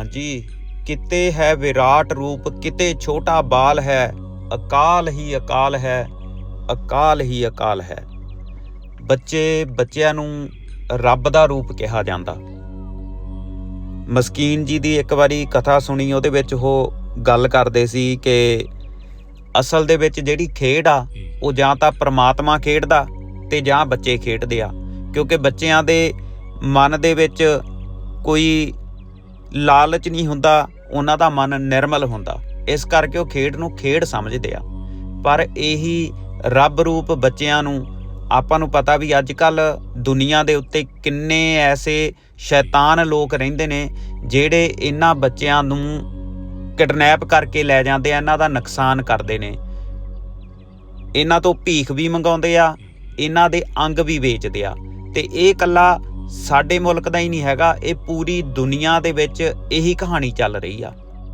ਹਾਂਜੀ, ਕਿਤੇ ਹੈ ਵਿਰਾਟ ਰੂਪ, ਕਿਤੇ ਛੋਟਾ ਬਾਲ ਹੈ। ਅਕਾਲ ਹੀ ਅਕਾਲ ਹੈ, ਅਕਾਲ ਹੀ ਅਕਾਲ ਹੈ। ਬੱਚੇ, ਬੱਚਿਆਂ ਨੂੰ ਰੱਬ ਦਾ ਰੂਪ ਕਿਹਾ ਜਾਂਦਾ। ਮਸਕੀਨ ਜੀ ਦੀ ਇੱਕ ਵਾਰੀ ਕਥਾ ਸੁਣੀ, ਉਹਦੇ ਵਿੱਚ ਉਹ ਗੱਲ ਕਰਦੇ ਸੀ ਕਿ ਅਸਲ ਦੇ ਵਿੱਚ ਜਿਹੜੀ ਖੇਡ ਆ, ਉਹ ਜਾਂ ਤਾਂ ਪ੍ਰਮਾਤਮਾ ਖੇਡਦਾ ਤੇ ਜਾਂ ਬੱਚੇ ਖੇਡਦੇ ਆ। ਕਿਉਂਕਿ ਬੱਚਿਆਂ ਦੇ ਮਨ ਦੇ ਵਿੱਚ ਕੋਈ ਲਾਲਚ ਨਹੀਂ ਹੁੰਦਾ, ਉਹਨਾਂ ਦਾ ਮਨ ਨਿਰਮਲ ਹੁੰਦਾ। ਇਸ ਕਰਕੇ ਉਹ ਖੇਡ ਨੂੰ ਖੇਡ ਸਮਝਦੇ ਆ। ਪਰ ਇਹੀ ਰੱਬ ਰੂਪ ਬੱਚਿਆਂ ਨੂੰ, ਆਪਾਂ ਨੂੰ ਪਤਾ ਵੀ ਅੱਜ ਕੱਲ ਦੁਨੀਆ ਦੇ ਉੱਤੇ ਕਿੰਨੇ ਐਸੇ ਸ਼ੈਤਾਨ ਲੋਕ ਰਹਿੰਦੇ ਨੇ, ਜਿਹੜੇ ਇਹਨਾਂ ਬੱਚਿਆਂ ਨੂੰ ਕਿਡਨੈਪ ਕਰਕੇ ਲੈ ਜਾਂਦੇ ਆ, ਇਹਨਾਂ ਦਾ ਨੁਕਸਾਨ ਕਰਦੇ ਨੇ। ਇਹਨਾਂ ਤੋਂ ਭੀਖ ਵੀ ਮੰਗਾਉਂਦੇ ਆ, ਇਹਨਾਂ ਦੇ ਅੰਗ ਵੀ ਵੇਚਦੇ ਆ। ਤੇ ਇਹ ਕੱਲਾ ਸਾਡੇ ਮੁਲਕ ਦਾ ਹੀ ਨਹੀਂ ਹੈਗਾ, ਇਹ ਪੂਰੀ ਦੁਨੀਆ ਦੇ ਵਿੱਚ ਇਹੀ ਕਹਾਣੀ ਚੱਲ ਰਹੀ ਆ।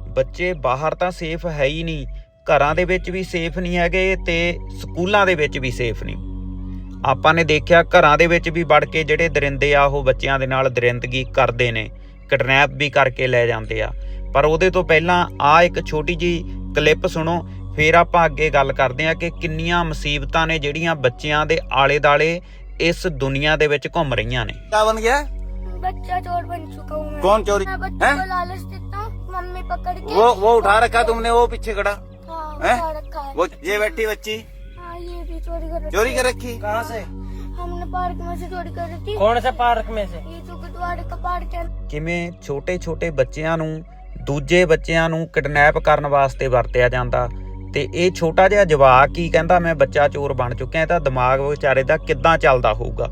ਬੱਚੇ ਬਾਹਰ ਤਾਂ ਸੇਫ ਹੈ ਹੀ ਨਹੀਂ, ਘਰਾਂ ਦੇ ਵਿੱਚ ਵੀ ਸੇਫ ਨਹੀਂ ਹੈਗੇ ਤੇ ਸਕੂਲਾਂ ਦੇ ਵਿੱਚ ਵੀ ਸੇਫ ਨਹੀਂ। ਆਪਾਂ ਨੇ ਦੇਖਿਆ ਘਰਾਂ ਦੇ ਵਿੱਚ ਵੀ ਵੜ ਕੇ ਜਿਹੜੇ ਦਰਿੰਦੇ ਆ, ਉਹ ਬੱਚਿਆਂ ਦੇ ਨਾਲ ਦਰਿੰਦਗੀ ਕਰਦੇ ਨੇ ਕਿਡਨੈਪ ਵੀ ਕਰਕੇ ਲੈ ਜਾਂਦੇ ਆ। ਪਰ ਉਹਦੇ ਤੋਂ ਪਹਿਲਾਂ ਆ ਇੱਕ ਛੋਟੀ ਜੀ ਕਲਿੱਪ ਸੁਣੋ, ਫਿਰ ਆਪਾਂ ਅੱਗੇ ਗੱਲ ਕਰਦੇ ਆ ਕਿ ਕਿੰਨੀਆਂ ਮੁਸੀਬਤਾਂ ਨੇ ਜਿਹੜੀਆਂ ਬੱਚਿਆਂ ਦੇ ਆਲੇ-ਦਾਲੇ ਇਸ ਦੁਨੀਆ ਦੇ ਵਿੱਚ ਘੁੰਮ ਰਹੀਆਂ ਨੇ क्या बन गया बच्चा चोर बन चुका हूँ मैं कौन चोरी मैं बच्चे हैं? को लालच देता हूँ मम्मी पकड़ के वो वो उठा रखा तुमने वो पीछे खड़ा हाँ हैं? उठा रखा है वो ये बैठी बच्ची हाँ ये भी चोरी कर रखी चोरी है। कर रखी कहाँ से हमने पार्क में से चोरी कर रही थी कौन से पार्क में से ये जो गुरुद्वारे का पार्क है ਕਿਵੇਂ ਛੋਟੇ-ਛੋਟੇ ਬੱਚਿਆਂ ਨੂੰ ਦੂਜੇ ਬੱਚਿਆਂ ਨੂੰ ਕਿਡਨੈਪ ਕਰਨ ਵਾਸਤੇ ਵਰਤਿਆ ਜਾਂਦਾ ਤੇ ਇਹ ਛੋਟਾ ਜਿਹਾ ਜਵਾਕ ਹੀ ਕਹਿੰਦਾ, ਮੈਂ ਬੱਚਾ ਚੋਰ ਬਣ ਚੁੱਕਿਆ ਇਹ ਤਾਂ ਦਿਮਾਗ ਵਿਚਾਰੇ ਦਾ ਕਿੱਦਾਂ ਚੱਲਦਾ ਹੋਊਗਾ?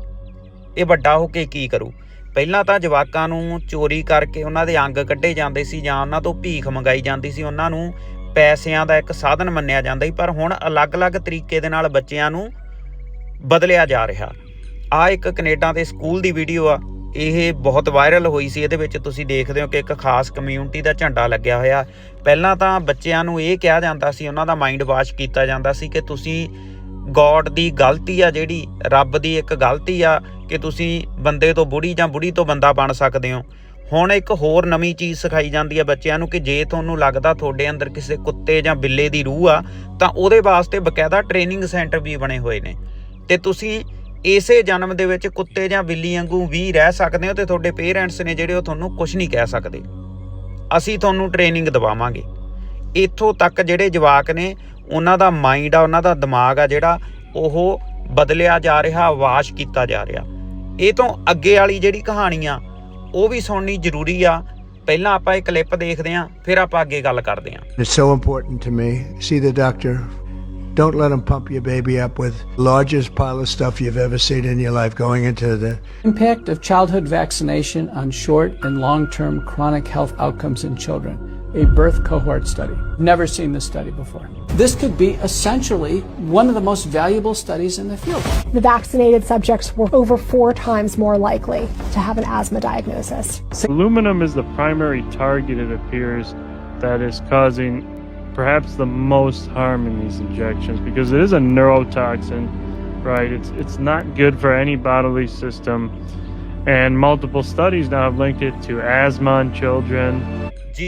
ਇਹ ਵੱਡਾ ਹੋ ਕੇ ਕੀ ਕਰੂ? ਪਹਿਲਾਂ ਤਾਂ ਜਵਾਕਾਂ ਨੂੰ ਚੋਰੀ ਕਰਕੇ ਉਹਨਾਂ ਦੇ ਅੰਗ ਕੱਢੇ ਜਾਂਦੇ ਸੀ ਜਾਂ ਉਹਨਾਂ ਤੋਂ ਭੀਖ ਮੰਗਾਈ ਜਾਂਦੀ ਸੀ। ਉਹਨਾਂ ਨੂੰ ਪੈਸਿਆਂ ਦਾ ਇੱਕ ਸਾਧਨ ਮੰਨਿਆ ਜਾਂਦਾ ਸੀ, ਪਰ ਹੁਣ ਅਲੱਗ-ਅਲੱਗ ਤਰੀਕੇ ਦੇ ਨਾਲ ਬੱਚਿਆਂ ਨੂੰ ਬਦਲਿਆ ਜਾ ਰਿਹਾ। ਆ ਇੱਕ ਕੈਨੇਡਾ ਦੇ ਸਕੂਲ ਦੀ ਵੀਡੀਓ ਆ। ਇਹ ਬਹੁਤ ਵਾਇਰਲ ਹੋਈ ਸੀ, ਇਹਦੇ ਵਿੱਚ ਤੁਸੀਂ ਦੇਖਦੇ ਹੋ ਕਿ ਇੱਕ ਖਾਸ ਕਮਿਊਨਿਟੀ ਦਾ ਝੰਡਾ ਲੱਗਿਆ ਹੋਇਆ। ਪਹਿਲਾਂ ਤਾਂ ਬੱਚਿਆਂ ਨੂੰ ਇਹ ਕਿਹਾ ਜਾਂਦਾ ਸੀ, ਉਹਨਾਂ ਦਾ ਮਾਈਂਡ ਵਾਸ਼ ਕੀਤਾ ਜਾਂਦਾ ਸੀ ਕਿ ਤੁਸੀਂ ਗੋਡ ਦੀ ਗਲਤੀ ਆ ਜਿਹੜੀ, ਰੱਬ ਦੀ ਇੱਕ ਗਲਤੀ ਆ ਕਿ ਤੁਸੀਂ ਬੰਦੇ ਤੋਂ ਬੁੜੀ ਜਾਂ ਬੁੜੀ ਤੋਂ ਬੰਦਾ ਬਣ ਸਕਦੇ ਹੋ। ਹੁਣ ਇੱਕ ਹੋਰ ਨਵੀਂ ਚੀਜ਼ ਸਿਖਾਈ ਜਾਂਦੀ ਹੈ ਬੱਚਿਆਂ ਨੂੰ ਕਿ ਜੇ ਤੁਹਾਨੂੰ ਲੱਗਦਾ ਤੁਹਾਡੇ ਅੰਦਰ ਕਿਸੇ ਕੁੱਤੇ ਜਾਂ ਬਿੱਲੇ ਦੀ ਰੂਹ ਆ, ਤਾਂ ਉਹਦੇ ਵਾਸਤੇ ਬਕਾਇਦਾ ਟ੍ਰੇਨਿੰਗ ਸੈਂਟਰ ਵੀ ਬਣੇ ਹੋਏ ਨੇ। ਤੇ ਤੁਸੀਂ ਇਸੇ ਜਨਮ ਦੇ ਵਿੱਚ ਕੁੱਤੇ ਜਾਂ ਬਿੱਲੀ ਵਾਂਗੂ ਵੀ ਰਹਿ ਸਕਦੇ ਹੋ ਤੇ ਤੁਹਾਡੇ ਪੇਰੈਂਟਸ ਨੇ ਜਿਹੜੇ ਉਹ ਤੁਹਾਨੂੰ ਕੁਝ ਨਹੀਂ ਕਹਿ ਸਕਦੇ। ਅਸੀਂ ਤੁਹਾਨੂੰ ਟ੍ਰੇਨਿੰਗ ਦਵਾਵਾਂਗੇ। ਇੱਥੋਂ ਤੱਕ ਜਿਹੜੇ ਜਵਾਕ ਨੇ, ਉਹਨਾਂ ਦਾ ਮਾਈਂਡ ਆ, ਉਹਨਾਂ ਦਾ ਦਿਮਾਗ ਆ ਜਿਹੜਾ ਉਹ ਬਦਲਿਆ ਜਾ ਰਿਹਾ, ਵਾਸ਼ ਕੀਤਾ ਜਾ ਰਿਹਾ। ਇਹ ਤੋਂ ਅੱਗੇ ਵਾਲੀ ਜਿਹੜੀ ਕਹਾਣੀ ਆ, ਉਹ ਵੀ ਸੁਣਨੀ ਜ਼ਰੂਰੀ ਆ। ਪਹਿਲਾਂ ਆਪਾਂ ਇਹ ਕਲਿੱਪ ਦੇਖਦੇ ਆਂ ਫਿਰ ਆਪਾਂ ਅੱਗੇ ਗੱਲ ਕਰਦੇ ਆਂ It's so important to me. See the doctor. Don't let them pump your baby up with largest pile of stuff you've ever seen in your life going into the Impact of childhood vaccination on short and long term chronic health outcomes in children. A birth cohort study. Never seen this study before. This could be essentially one of the most valuable studies in the field. The vaccinated subjects were over four times more likely to have an asthma diagnosis. Aluminum is the primary target, it appears, that is causing perhaps the most harm in these injections because it is a neurotoxin, right? It's it's not good for any bodily system. And multiple studies now have linked it to asthma in children. ਜੀ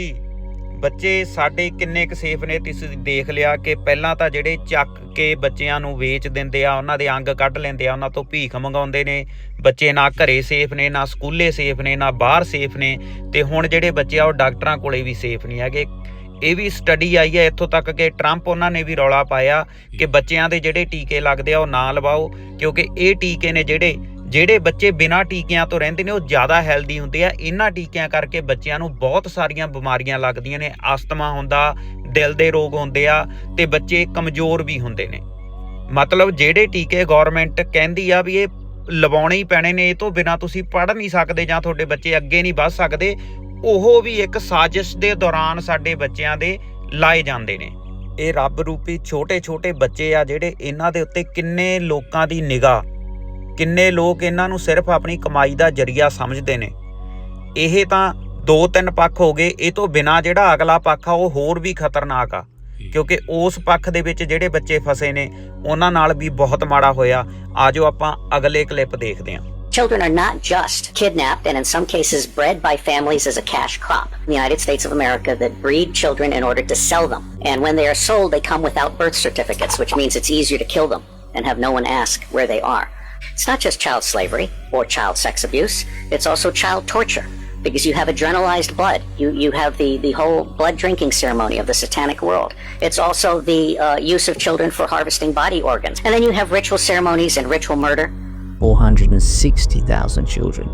ਬੱਚੇ ਸਾਡੇ ਕਿੰਨੇ ਕੁ safe ਨੇ ਤੁਸੀਂ ਦੇਖ ਲਿਆ ਕਿ ਪਹਿਲਾਂ ਤਾਂ ਜਿਹੜੇ ਚੱਕ ਕੇ ਬੱਚਿਆਂ ਨੂੰ ਵੇਚ ਦਿੰਦੇ ਆ ਉਹਨਾਂ ਦੇ ਅੰਗ ਕੱਢ ਲੈਂਦੇ ਆ ਉਹਨਾਂ ਤੋਂ ਭੀਖ ਮੰਗਾਉਂਦੇ ਨੇ ਬੱਚੇ ਨਾ ਘਰੇ ਸੇਫ ਨੇ ਨਾ ਸਕੂਲੇ ਸੇਫ ਨੇ ਨਾ ਬਾਹਰ ਸੇਫ ਨੇ ਤੇ ਹੁਣ ਜਿਹੜੇ ਬੱਚੇ ਆ ਉਹ ਡਾਕਟਰਾਂ ਕੋਲੇ ਵੀ ਸੇਫ ਨਹੀਂ ਹੈਗੇ ਇਹ ਵੀ ਸਟੱਡੀ ਆਈ ਹੈ ਇੱਥੋਂ ਤੱਕ ਕਿ ਟਰੰਪ ਉਹਨਾਂ ਨੇ ਵੀ ਰੌਲਾ ਪਾਇਆ ਕਿ ਬੱਚਿਆਂ ਦੇ ਜਿਹੜੇ ਟੀਕੇ ਲੱਗਦੇ ਆ ਉਹ ਨਾ ਲਵਾਓ ਕਿਉਂਕਿ ਇਹ ਟੀਕੇ ਨੇ ਜਿਹੜੇ ਜਿਹੜੇ ਬੱਚੇ ਬਿਨਾਂ ਟੀਕਿਆਂ ਤੋਂ ਰਹਿੰਦੇ ਨੇ ਉਹ ਜ਼ਿਆਦਾ ਹੈਲਦੀ ਹੁੰਦੇ ਆ। ਇਹਨਾਂ ਟੀਕਿਆਂ ਕਰਕੇ ਬੱਚਿਆਂ ਨੂੰ ਬਹੁਤ ਸਾਰੀਆਂ ਬਿਮਾਰੀਆਂ ਲੱਗਦੀਆਂ ਨੇ। ਅਸਥਮਾ ਹੁੰਦਾ ਦਿਲ ਦੇ ਰੋਗ ਹੁੰਦੇ ਆ ਤੇ ਬੱਚੇ ਕਮਜ਼ੋਰ ਵੀ ਹੁੰਦੇ ਨੇ। ਮਤਲਬ ਜਿਹੜੇ ਟੀਕੇ ਗਵਰਨਮੈਂਟ ਕਹਿੰਦੀ ਆ ਵੀ ਇਹ ਲਵਾਉਣੇ ਹੀ ਪੈਣੇ ਨੇ ਇਹ ਤੋਂ ਬਿਨਾਂ ਤੁਸੀਂ ਪੜ੍ਹ ਨਹੀਂ ਸਕਦੇ ਜਾਂ ਤੁਹਾਡੇ ਬੱਚੇ ਅੱਗੇ ਨਹੀਂ ਵੱਧ ਸਕਦੇ ਉਹ ਵੀ ਇੱਕ ਸਾਜ਼ਿਸ਼ ਦੇ ਦੌਰਾਨ ਸਾਡੇ ਬੱਚਿਆਂ ਦੇ ਲਾਏ ਜਾਂਦੇ ਨੇ। ਇਹ ਰੱਬ ਰੂਪੀ ਛੋਟੇ-ਛੋਟੇ ਬੱਚੇ ਆ ਜਿਹੜੇ ਇਹਨਾਂ ਦੇ ਉੱਤੇ ਕਿੰਨੇ ਲੋਕਾਂ ਦੀ ਨਿਗਾਹ ਕਿੰਨੇ ਲੋਕ ਇਹਨਾਂ ਨੂੰ ਸਿਰਫ ਆਪਣੀ ਕਮਾਈ ਦਾ ਜਰੀਆ ਸਮਝਦੇ ਨੇ। ਇਹ ਤਾਂ ਦੋ ਤਿੰਨ ਪੱਖ ਹੋ ਗਏ ਇਹ ਤੋਂ ਬਿਨਾ ਜਿਹੜਾ ਅਗਲਾ ਪੱਖ ਆ ਉਹ ਹੋਰ ਵੀ ਖਤਰਨਾਕ ਆ। ਕਿਉਂਕਿ ਉਸ ਪੱਖ ਦੇ ਵਿੱਚ ਜਿਹੜੇ ਬੱਚੇ ਫਸੇ ਨੇ ਉਹਨਾਂ ਨਾਲ ਵੀ ਬਹੁਤ ਮਾੜਾ ਹੋਇਆ। ਆਜੋ ਆਪਾਂ ਅਗਲੇ ਕਲਿੱਪ ਦੇਖਦੇ ਹਾਂ। Children are not just kidnapped and in some cases bred by families as a cash crop. In the United States of America that breed children in order to sell them. And when they are sold, they come without birth certificates, which means it's easier to kill them and have no one ask where they are. It's not just child slavery or child sex abuse, it's also child torture because you have adrenalized blood. You, you have the, the whole blood drinking ceremony of the satanic world. It's also the uh, use of children for harvesting body organs. And then you have ritual ceremonies and ritual murder. 460,000 children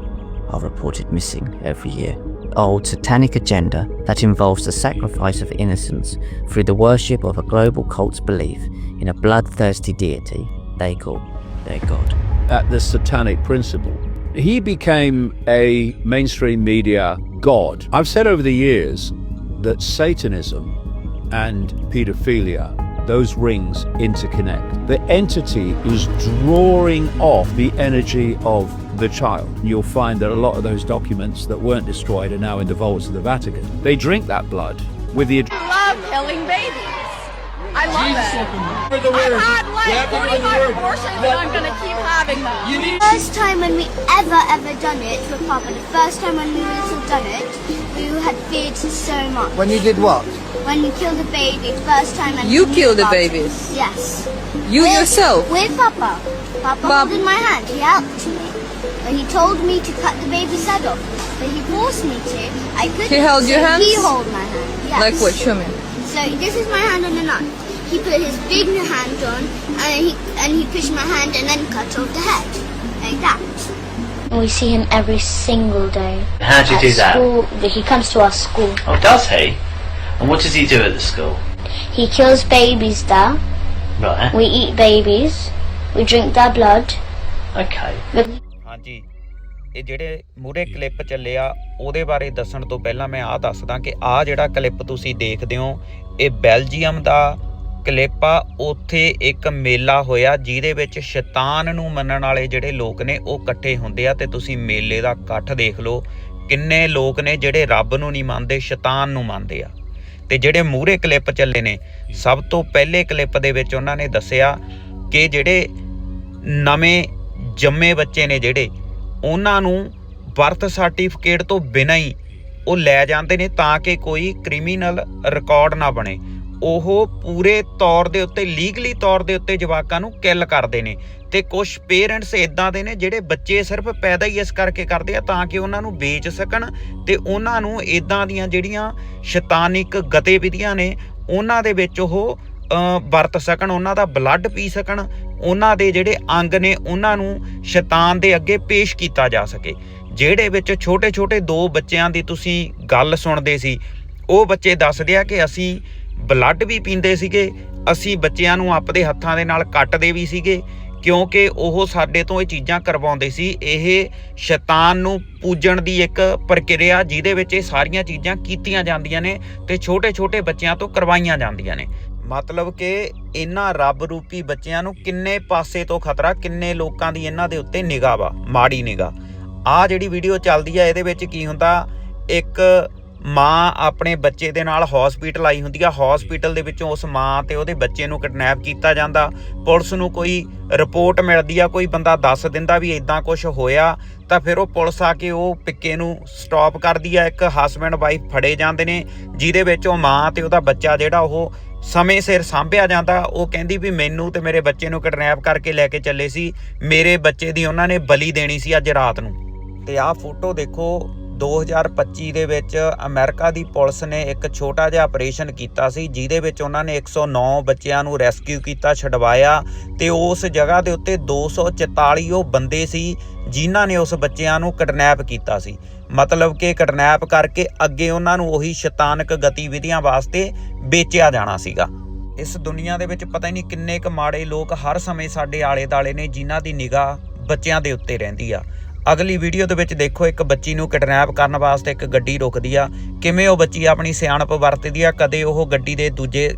are reported missing every year. Old satanic agenda that involves the sacrifice of innocence through the worship of a global cult's belief in a bloodthirsty deity they call their god. at the satanic principle. He became a mainstream media god. I've said over the years that Satanism and pedophilia, those rings interconnect. The entity is drawing off the energy of the child. You'll find that a lot of those documents that weren't destroyed are now in the vaults of the Vatican. They drink that blood with the love killing babies. I love it. I've had like 45 abortions and I'm gonna keep having them. First time when we ever ever done it with Papa, the first time when we little done it, we had feared so much. When you did what? When we killed a baby, first time and You killed the about babies? Yes. You With- yourself? With Papa. Papa Bob- holding my hand. He helped me. But he told me to cut the baby's head off. But he forced me to. I couldn't. He held so your hands? He held my hand. Yes. Like what? Show me. So this is my hand on the knife. He put his big hand on, and he and he pushed my hand and then cut off the head, like that. We see him every single day. How do you At do that? School, he comes to our school. Oh, does he? And what does he do at the school? He kills babies there. Right. We eat babies. We drink their blood. Okay. ਹਾਂਜੀ ਇਹ ਜਿਹੜੇ ਮੂਰੇ clip ਚੱਲਿਆ ਉਹਦੇ ਬਾਰੇ ਦੱਸਣ ਤੋਂ ਪਹਿਲਾਂ ਮੈਂ ਆਹ ਦੱਸਦਾ ਕਿ ਆਹ ਜਿਹੜਾ ਕਲਿੱਪ ਤੁਸੀਂ ਦੇਖਦੇ ਹੋ ਇਹ ਬੈਲਜੀਅਮ ਦਾ ਕਲਿੱਪ ਆ ਉੱਥੇ ਇੱਕ ਮੇਲਾ ਹੋਇਆ ਜਿਹਦੇ ਵਿੱਚ ਸ਼ੈਤਾਨ ਨੂੰ ਮੰਨਣ ਵਾਲੇ ਜਿਹੜੇ ਲੋਕ ਨੇ ਉਹ ਇਕੱਠੇ ਹੁੰਦੇ ਆ ਤੇ ਤੁਸੀਂ ਮੇਲੇ ਦਾ ਇਕੱਠ ਦੇਖ ਲਓ, ਕਿੰਨੇ ਲੋਕ ਨੇ ਜਿਹੜੇ ਰੱਬ ਨੂੰ ਨਹੀਂ ਮੰਨਦੇ, ਸ਼ੈਤਾਨ ਨੂੰ ਮੰਨਦੇ ਆ। ਤੇ ਜਿਹੜੇ ਮੂਰੇ ਕਲਿੱਪ ਚੱਲੇ ਨੇ, ਸਭ ਤੋਂ ਪਹਿਲੇ ਕਲਿੱਪ ਦੇ ਵਿੱਚ ਉਹਨਾਂ ਨੇ ਦੱਸਿਆ ਕਿ ਜਿਹੜੇ ਨਵੇਂ ਜੰਮੇ ਬੱਚੇ ਨੇ ਜਿਹੜੇ, ਉਹਨਾਂ ਨੂੰ ਬਰਥ ਸਰਟੀਫਿਕੇਟ ਤੋਂ ਬਿਨਾਂ ਹੀ ਉਹ ਲੈ ਜਾਂਦੇ ਨੇ ਤਾਂ ਕਿ ਕੋਈ ਕ੍ਰਿਮੀਨਲ ਰਿਕਾਰਡ ਨਾ ਬਣੇ। ਉਹ ਪੂਰੇ ਤੌਰ ਦੇ ਉੱਤੇ ਲੀਗਲੀ ਤੌਰ ਦੇ ਉੱਤੇ ਜਵਾਕਾਂ ਨੂੰ ਕਿਲ ਕਰਦੇ ਨੇ ਤੇ ਕੁਝ ਪੇਰੈਂਟਸ ਇਦਾਂ ਦੇ ਨੇ ਜਿਹੜੇ ਬੱਚੇ ਸਿਰਫ ਪੈਦਾ ਹੀ ਇਸ ਕਰਕੇ ਕਰਦੇ ਆ ਤਾਂ ਕਿ ਉਹਨਾਂ ਨੂੰ ਵੇਚ ਸਕਣ ਤੇ ਉਹਨਾਂ ਨੂੰ ਇਦਾਂ ਦੀਆਂ ਜਿਹੜੀਆਂ ਸ਼ੈਤਾਨਿਕ ਗਤੀਵਿਧੀਆਂ ਨੇ, ਉਹਨਾਂ ਦੇ ਵਿੱਚ ਉਹ ਵਰਤ ਸਕਣ, ਉਹਨਾਂ ਦਾ ਬਲੱਡ ਪੀ ਸਕਣ, ਉਹਨਾਂ ਦੇ ਜਿਹੜੇ ਅੰਗ ਨੇ, ਉਹਨਾਂ ਨੂੰ ਸ਼ੈਤਾਨ ਦੇ ਅੱਗੇ ਪੇਸ਼ ਕੀਤਾ ਜਾ ਸਕੇ। ਜਿਹੜੇ ਵਿੱਚ ਛੋਟੇ-ਛੋਟੇ ਦੋ ਬੱਚਿਆਂ ਦੀ ਤੁਸੀਂ ਗੱਲ ਸੁਣਦੇ ਸੀ, ਉਹ ਬੱਚੇ ਦੱਸਦੇ ਆ ਕਿ ਅਸੀਂ ਬਲੱਡ ਵੀ ਪੀਂਦੇ ਸੀਗੇ, ਅਸੀਂ ਬੱਚਿਆਂ ਨੂੰ ਆਪਦੇ ਹੱਥਾਂ ਦੇ ਨਾਲ ਕੱਟਦੇ ਵੀ ਸੀਗੇ, ਕਿਉਂਕਿ ਉਹ ਸਾਡੇ ਤੋਂ ਇਹ ਚੀਜ਼ਾਂ ਕਰਵਾਉਂਦੇ ਸੀ, ਇਹ ਸ਼ੈਤਾਨ ਨੂੰ ਪੂਜਣ ਦੀ ਇੱਕ ਪ੍ਰਕਿਰਿਆ ਜਿਹਦੇ ਵਿੱਚ ਇਹ ਸਾਰੀਆਂ ਚੀਜ਼ਾਂ ਕੀਤੀਆਂ ਜਾਂਦੀਆਂ ਨੇ ਤੇ ਛੋਟੇ-ਛੋਟੇ ਬੱਚਿਆਂ ਤੋਂ ਕਰਵਾਈਆਂ ਜਾਂਦੀਆਂ ਨੇ। ਮਤਲਬ ਕਿ ਇਹਨਾਂ ਰੱਬ ਰੂਪੀ ਬੱਚਿਆਂ ਨੂੰ ਕਿੰਨੇ ਪਾਸੇ ਤੋਂ ਖਤਰਾ, ਕਿੰਨੇ ਲੋਕਾਂ ਦੀ ਇਹਨਾਂ ਦੇ ਉੱਤੇ ਨਿਗਾਹ ਵਾ, ਮਾੜੀ ਨਿਗਾਹ। ਆ ਜਿਹੜੀ ਵੀਡੀਓ ਚੱਲਦੀ ਆ, ਇਹਦੇ ਵਿੱਚ ਕੀ ਹੁੰਦਾ, ਇੱਕ ਮਾਂ ਆਪਣੇ ਬੱਚੇ ਦੇ ਨਾਲ ਹਸਪੀਟਲ ਆਈ ਹੁੰਦੀ ਆ। ਹਸਪੀਟਲ ਦੇ ਵਿੱਚੋਂ ਉਸ ਮਾਂ ਤੇ ਉਹਦੇ ਬੱਚੇ ਨੂੰ ਕਿਡਨੈਪ ਕੀਤਾ ਜਾਂਦਾ। ਪੁਲਿਸ ਨੂੰ ਕੋਈ ਰਿਪੋਰਟ ਮਿਲਦੀ ਆ, ਕੋਈ ਬੰਦਾ ਦੱਸ ਦਿੰਦਾ ਵੀ ਇਦਾਂ ਕੁਝ ਹੋਇਆ, ਤਾਂ ਫਿਰ ਉਹ ਪੁਲਿਸ ਆ ਕੇ ਉਹ ਪਿੱਕੇ ਨੂੰ ਸਟਾਪ ਕਰਦੀ ਆ। ਇੱਕ ਹਸਬੈਂਡ ਵਾਈਫ ਫੜੇ ਜਾਂਦੇ ਨੇ, ਜਿਹਦੇ ਵਿੱਚ ਉਹ ਮਾਂ ਤੇ ਉਹਦਾ ਬੱਚਾ ਜਿਹੜਾ ਉਹ ਸਮੇਂ ਸਿਰ ਸਾਂਭਿਆ ਜਾਂਦਾ। ਉਹ ਕਹਿੰਦੀ ਵੀ ਮੈਨੂੰ ਤੇ ਮੇਰੇ ਬੱਚੇ ਨੂੰ ਕਿਡਨੈਪ ਕਰਕੇ ਲੈ ਕੇ ਚੱਲੇ ਸੀ। ਮੇਰੇ ਬੱਚੇ ਦੀ ਉਹਨਾਂ ਨੇ ਬਲੀ ਦੇਣੀ ਸੀ ਅੱਜ ਰਾਤ ਨੂੰ। ਤੇ ਆਹ ਫੋਟੋ ਦੇਖੋ 2025 ਦੇ ਵਿੱਚ ਅਮਰੀਕਾ ਦੀ ਪੁਲਿਸ ਨੇ ਇੱਕ ਛੋਟਾ ਜਿਹਾ ਆਪਰੇਸ਼ਨ ਕੀਤਾ ਸੀ, ਜਿਹਦੇ ਵਿੱਚ ਉਹਨਾਂ ਨੇ 109 ਬੱਚਿਆਂ ਨੂੰ ਰੈਸਕਿਊ ਕੀਤਾ, ਛਡਵਾਇਆ ਤੇ ਉਸ ਜਗ੍ਹਾ ਦੇ ਉੱਤੇ 244 ਉਹ ਬੰਦੇ ਸੀ, ਜਿਨ੍ਹਾਂ ਨੇ ਉਸ ਬੱਚਿਆਂ ਨੂੰ ਕਿਡਨੈਪ ਕੀਤਾ ਸੀ। ਮਤਲਬ ਕਿ ਕਿਡਨੈਪ ਕਰਕੇ ਅੱਗੇ ਉਹਨਾਂ ਨੂੰ ਉਹੀ ਸ਼ੈਤਾਨਕ ਗਤੀਵਿਧੀਆਂ ਵਾਸਤੇ ਵੇਚਿਆ ਜਾਣਾ ਸੀਗਾ। ਇਸ ਦੁਨੀਆ ਦੇ ਵਿੱਚ ਪਤਾ ਹੀ ਨਹੀਂ ਕਿੰਨੇ ਕੁ ਮਾੜੇ ਲੋਕ ਹਰ ਸਮੇਂ ਸਾਡੇ ਆਲੇ-ਦਾਲੇ ਨੇ, ਜਿਨ੍ਹਾਂ ਦੀ ਨਿਗਾਹ ਬੱਚਿਆਂ ਦੇ ਉੱਤੇ ਰਹਿੰਦੀ ਆ। ਅਗਲੀ ਵੀਡੀਓ ਦੇ ਵਿੱਚ ਦੇਖੋ ਇੱਕ ਬੱਚੀ ਨੂੰ ਕਿਡਨੈਪ ਕਰਨ ਵਾਸਤੇ ਇੱਕ ਗੱਡੀ ਰੁਕਦੀ ਆ। ਕਿਵੇਂ ਉਹ ਬੱਚੀ ਆਪਣੀ ਸਿਆਣਪ ਵਰਤਦੀ ਆ, ਕਦੇ ਉਹ ਗੱਡੀ ਦੇ ਦੂਜੇ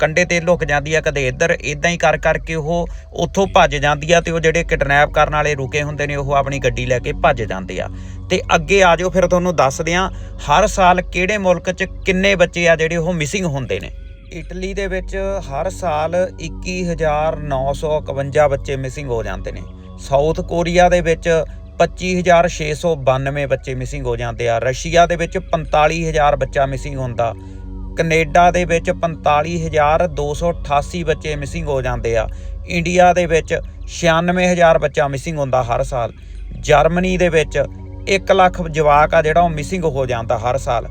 ਕੰਡੇ ਤੇ ਲੁਕ ਜਾਂਦੀ ਆ, ਕਦੇ ਇੱਧਰ ਇਦਾਂ ਹੀ ਕਰ ਕਰਕੇ ਉਹ ਉੱਥੋਂ ਭੱਜ ਜਾਂਦੀ ਆ ਤੇ ਉਹ ਜਿਹੜੇ ਕਿਡਨੈਪ ਕਰਨ ਵਾਲੇ ਰੁਕੇ ਹੁੰਦੇ ਨੇ, ਉਹ ਆਪਣੀ ਗੱਡੀ ਲੈ ਕੇ ਭੱਜ ਜਾਂਦੇ ਆ। ਤੇ ਅੱਗੇ ਆ ਜਾਓ, ਫਿਰ ਤੁਹਾਨੂੰ ਦੱਸਦੇ ਆ ਹਰ ਸਾਲ ਕਿਹੜੇ ਮੁਲਕ 'ਚ ਕਿੰਨੇ ਬੱਚੇ ਆ ਜਿਹੜੇ ਉਹ ਮਿਸਿੰਗ ਹੁੰਦੇ ਨੇ। ਇਟਲੀ ਦੇ ਵਿੱਚ ਹਰ ਸਾਲ 21951 ਬੱਚੇ ਮਿਸਿੰਗ ਹੋ ਜਾਂਦੇ ਨੇ। ਸਾਊਥ ਕੋਰੀਆ ਦੇ ਵਿੱਚ 25692 ਬੱਚੇ ਮਿਸਿੰਗ ਹੋ ਜਾਂਦੇ ਆ। ਰਸ਼ੀਆ ਦੇ ਵਿੱਚ 45000 ਬੱਚਾ ਮਿਸਿੰਗ ਹੁੰਦਾ। ਕੈਨੇਡਾ ਦੇ ਵਿੱਚ 45288 ਬੱਚੇ ਮਿਸਿੰਗ ਹੋ ਜਾਂਦੇ ਆ। ਇੰਡੀਆ ਦੇ ਵਿੱਚ 96000 ਬੱਚਾ ਮਿਸਿੰਗ ਹੁੰਦਾ ਹਰ ਸਾਲ। ਜਰਮਨੀ ਦੇ ਵਿੱਚ 1 ਲੱਖ ਜਵਾਕ ਆ ਜਿਹੜਾ ਉਹ ਮਿਸਿੰਗ ਹੋ ਜਾਂਦਾ ਹਰ ਸਾਲ।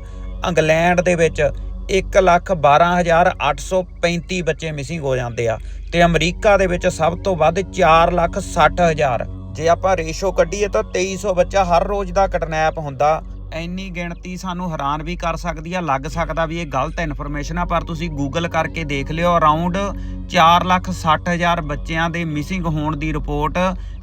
ਇੰਗਲੈਂਡ ਦੇ ਵਿੱਚ 1 ਲੱਖ 12835 ਬੱਚੇ ਮਿਸਿੰਗ ਹੋ ਜਾਂਦੇ ਆ। ਤੇ ਅਮਰੀਕਾ ਦੇ ਵਿੱਚ ਸਭ ਤੋਂ ਵੱਧ 4 ਲੱਖ 60000 ਜੇ ਆਪਾਂ ਰੇਸ਼ੋ ਕੱਢੀਏ ਤਾਂ 2300 ਬੱਚਾ ਹਰ ਰੋਜ਼ ਦਾ ਕਿਡਨੈਪ ਹੁੰਦਾ। ਇੰਨੀ ਗਿਣਤੀ ਸਾਨੂੰ ਹੈਰਾਨ ਵੀ ਕਰ ਸਕਦੀ ਆ, ਲੱਗ ਸਕਦਾ ਵੀ ਇਹ ਗਲਤ ਇਨਫੋਰਮੇਸ਼ਨ ਆ, ਪਰ ਤੁਸੀਂ ਗੂਗਲ ਕਰਕੇ ਦੇਖ ਲਿਓ, ਅਰਾਊਂਡ 4 ਲੱਖ 60000 ਬੱਚਿਆਂ ਦੇ ਮਿਸਿੰਗ ਹੋਣ ਦੀ ਰਿਪੋਰਟ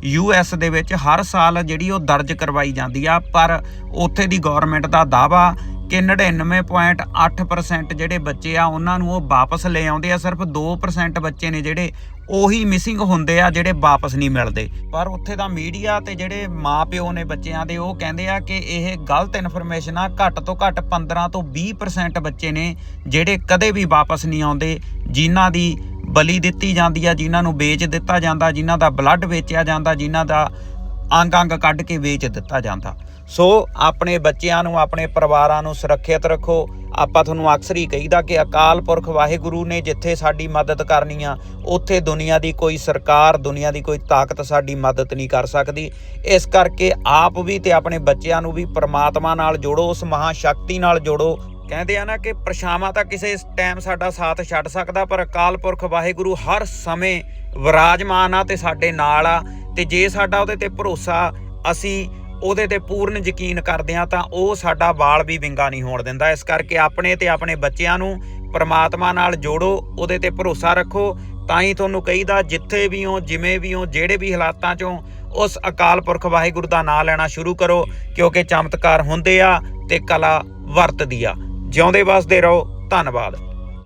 ਯੂ ਐਸ ਦੇ ਵਿੱਚ ਹਰ ਸਾਲ ਜਿਹੜੀ ਉਹ ਦਰਜ ਕਰਵਾਈ ਜਾਂਦੀ ਆ, ਪਰ ਉੱਥੇ ਦੀ ਗਵਰਨਮੈਂਟ ਦਾ ਦਾਵਾ ਕਿ 99.8% ਜਿਹੜੇ ਬੱਚੇ ਆ, ਉਹਨਾਂ ਨੂੰ ਉਹ ਵਾਪਸ ਲੈ ਆਉਂਦੇ ਆ, ਸਿਰਫ 2% ਬੱਚੇ ਨੇ ਜਿਹੜੇ ਉਹੀ ਮਿਸਿੰਗ ਹੁੰਦੇ ਆ ਜਿਹੜੇ ਵਾਪਸ ਨਹੀਂ ਮਿਲਦੇ। ਪਰ ਉੱਥੇ ਦਾ ਮੀਡੀਆ ਤੇ ਜਿਹੜੇ ਮਾਪਿਓ ਨੇ ਬੱਚਿਆਂ ਦੇ, ਉਹ ਕਹਿੰਦੇ ਆ ਕਿ ਇਹ ਗਲਤ ਇਨਫੋਰਮੇਸ਼ਨ ਆ, ਘੱਟ ਤੋਂ ਘੱਟ 15 ਤੋਂ 20% ਬੱਚੇ ਨੇ ਜਿਹੜੇ ਕਦੇ ਵੀ ਵਾਪਸ ਨਹੀਂ ਆਉਂਦੇ, ਜਿਨ੍ਹਾਂ ਦੀ ਬਲੀ ਦਿੱਤੀ ਜਾਂਦੀ ਆ, ਜਿਨ੍ਹਾਂ ਨੂੰ ਵੇਚ ਦਿੱਤਾ ਜਾਂਦਾ, ਜਿਨ੍ਹਾਂ ਦਾ ਬਲੱਡ ਵੇਚਿਆ ਜਾਂਦਾ, ਜਿਨ੍ਹਾਂ ਦਾ ਅੰਗ ਅੰਗ ਕੱਢ ਕੇ ਵੇਚ ਦਿੱਤਾ ਜਾਂਦਾ। ਸੋ ਆਪਣੇ ਬੱਚਿਆਂ ਨੂੰ, ਆਪਣੇ ਪਰਿਵਾਰਾਂ ਨੂੰ ਸੁਰੱਖਿਅਤ ਰੱਖੋ। ਆਪਾਂ ਤੁਹਾਨੂੰ ਅਕਸਰ ਹੀ ਕਹੀਦਾ ਕਿ ਅਕਾਲ ਪੁਰਖ ਵਾਹਿਗੁਰੂ ਨੇ ਜਿੱਥੇ ਸਾਡੀ ਮਦਦ ਕਰਨੀ ਆ, ਉੱਥੇ ਦੁਨੀਆ ਦੀ ਕੋਈ ਸਰਕਾਰ, ਦੁਨੀਆ ਦੀ ਕੋਈ ਤਾਕਤ ਸਾਡੀ ਮਦਦ ਨਹੀਂ ਕਰ ਸਕਦੀ। ਇਸ ਕਰਕੇ ਆਪ ਵੀ ਤੇ ਆਪਣੇ ਬੱਚਿਆਂ ਨੂੰ ਵੀ ਪਰਮਾਤਮਾ ਨਾਲ ਜੋੜੋ, ਉਸ ਮਹਾ ਸ਼ਕਤੀ ਨਾਲ ਜੋੜੋ। ਕਹਿੰਦੇ ਆ ਨਾ ਕਿ ਪਰਛਾਵਾਂ ਤਾਂ ਕਿਸੇ ਟਾਈਮ ਸਾਡਾ ਸਾਥ ਛੱਡ ਸਕਦਾ, ਪਰ ਅਕਾਲ ਪੁਰਖ ਵਾਹਿਗੁਰੂ ਹਰ ਸਮੇਂ ਵਿਰਾਜਮਾਨ ਆ ਤੇ ਸਾਡੇ ਨਾਲ ਆ। ਤੇ ਜੇ ਸਾਡਾ ਉਹਦੇ ਤੇ ਭਰੋਸਾ ਅਸੀਂ ਉਹਦੇ ਤੇ ਪੂਰਨ ਯਕੀਨ ਕਰਦੇ ਆ ਤਾਂ ਉਹ ਸਾਡਾ ਵਾਲ ਵੀ ਵਿੰਗਾ ਨਹੀਂ ਹੋਣ ਦਿੰਦਾ। ਇਸ ਕਰਕੇ ਆਪਣੇ ਤੇ ਆਪਣੇ ਬੱਚਿਆਂ ਨੂੰ ਪਰਮਾਤਮਾ ਨਾਲ ਜੋੜੋ, ਉਹਦੇ ਤੇ ਭਰੋਸਾ ਰੱਖੋ। ਤਾਂ ਹੀ ਤੁਹਾਨੂੰ ਕਹੀਦਾ, ਜਿੱਥੇ ਵੀ ਹੋ, ਜਿਵੇਂ ਵੀ ਹੋ, ਜਿਹੜੇ ਵੀ ਹਾਲਾਤਾਂ 'ਚੋਂ, ਉਸ ਅਕਾਲ ਪੁਰਖ ਵਾਹਿਗੁਰੂ ਦਾ ਨਾਮ ਲੈਣਾ ਸ਼ੁਰੂ ਕਰੋ, ਕਿਉਂਕਿ ਚਮਤਕਾਰ ਹੁੰਦੇ ਆ ਤੇ ਕਲਾ ਵਰਤਦੀ ਆ। ਜਿਉਂਦੇ ਵਸਦੇ ਰਹੋ। ਧੰਨਵਾਦ।